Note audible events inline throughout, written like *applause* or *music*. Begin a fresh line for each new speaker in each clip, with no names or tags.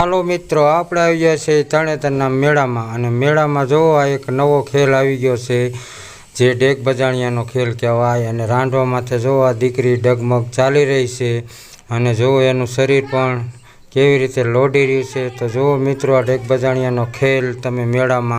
હાલો મિત્રો, આપણે આવી ગયા છે તરણેતરના મેળામાં અને મેળામાં જોવો આ એક નવો ખેલ આવી ગયો છે જે ડેગ બજાણિયાનો ખેલ કહેવાય અને રાંધવા માથે જોવો દીકરી ડગમગ ચાલી રહી છે અને જોવો એનું શરીર પણ કેવી રીતે લોડી રહ્યું છે, તો જુઓ મિત્રો આ ડેગ બજાણિયાનો ખેલ તમે મેળામાં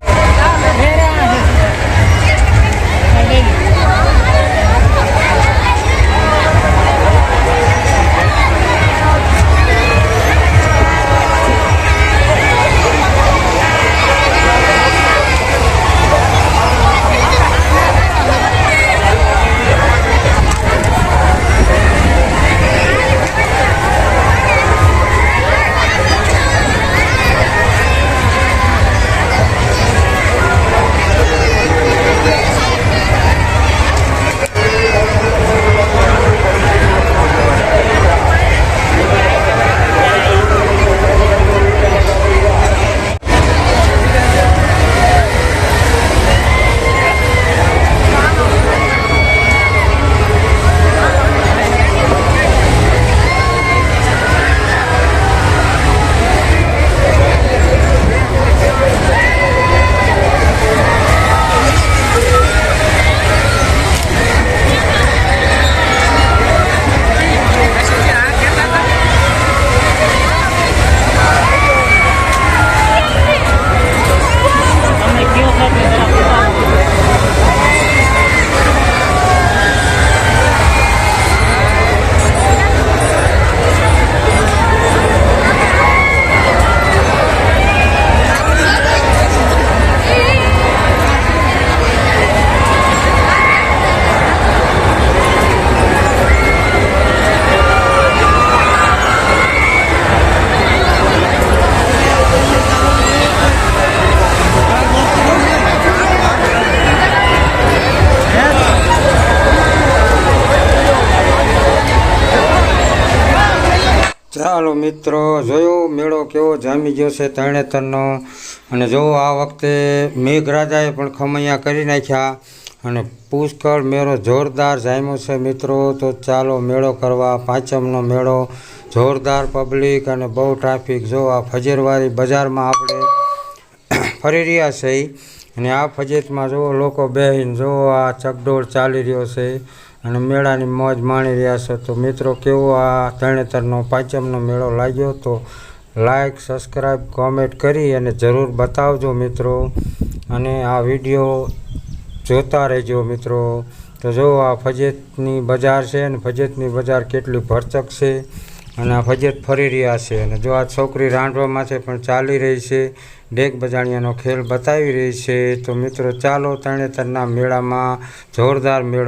ચાલો મિત્રો, જોયો મેળો કેવો જામી ગયો છે તરણેતરનો અને જો આ વખતે મેઘરાજાએ પણ ખમૈયા કરી નાખ્યા અને પુષ્કળ મેળો જોરદાર જામ્યો છે મિત્રો, તો ચાલો મેળો કરવા, પાંચમનો મેળો. જોરદાર પબ્લિક અને બહુ ટ્રાફિક જો આ ફજેરવાળી બજારમાં આપણે *coughs* ફરી રહ્યા છે અને આ ફજેતમાં જો લોકો બેહીને જો આ ચકડોળ ચાલી રહ્યો છે અને મેળાની મોજ માણી રહ્યા છે. તો મિત્રો, કેવો આ તરણેતરનો પાંચમનો મેળો લાગ્યો તો લાઈક સબસ્ક્રાઈબ કોમેન્ટ કરી અને જરૂર બતાવજો મિત્રો. અને આ વીડિયો જોતા રહેજો મિત્રો. તો જો આ ફજેતની બજાર છે અને ફજેતની બજાર કેટલી ભરચક છે અને આ ફજેત ફરી રહ્યા છે. અને જો આ છોકરી રાંધવામાંથી પણ ચાલી રહી છે, ડેક બજાણિયાનો ખેલ બતાવી રહી છે. તો મિત્રો, ચાલો તરણેતરના મેળામાં જોરદાર મેળો